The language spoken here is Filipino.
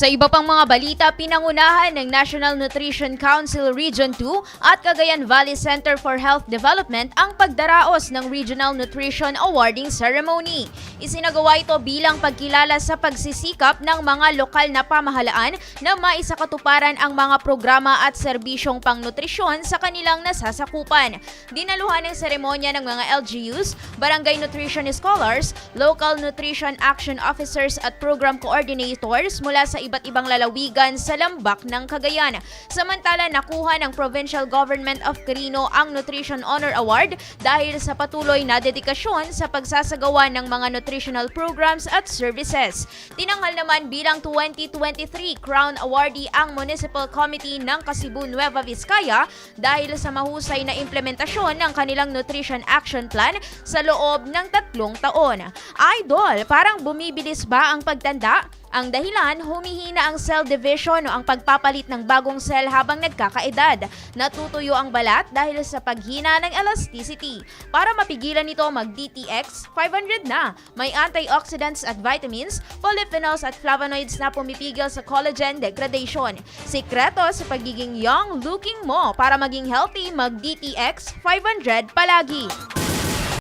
Sa iba pang mga balita, pinangunahan ng National Nutrition Council Region 2 at Cagayan Valley Center for Health Development ang pagdaraos ng Regional Nutrition Awarding Ceremony. Isinagawa ito bilang pagkilala sa pagsisikap ng mga lokal na pamahalaan na maisakatuparan ang mga programa at serbisyong pangnutrisyon sa kanilang nasasakupan. Dinaluhan ng seremonya ng mga LGUs, Barangay Nutrition Scholars, Local Nutrition Action Officers at Program Coordinators mula sa iba't ibang lalawigan sa lambak ng Cagayan. Samantala, nakuha ng Provincial Government of Quirino ang Nutrition Honor Award dahil sa patuloy na dedikasyon sa pagsasagawa ng mga nutritional programs at services. Tinanghal naman bilang 2023 Crown Awardee ang Municipal Committee ng Kasibu Nueva Vizcaya dahil sa mahusay na implementasyon ng kanilang Nutrition Action Plan sa loob ng tatlong taon. Idol, parang bumibilis ba ang pagtanda? Ang dahilan, humihina ang cell division o ang pagpapalit ng bagong cell habang nagkakaedad. Natutuyo ang balat dahil sa paghina ng elasticity. Para mapigilan ito, mag-DTX 500 na. May antioxidants at vitamins, polyphenols at flavonoids na pumipigil sa collagen degradation. Sikreto sa pagiging young looking mo para maging healthy, mag-DTX 500 palagi.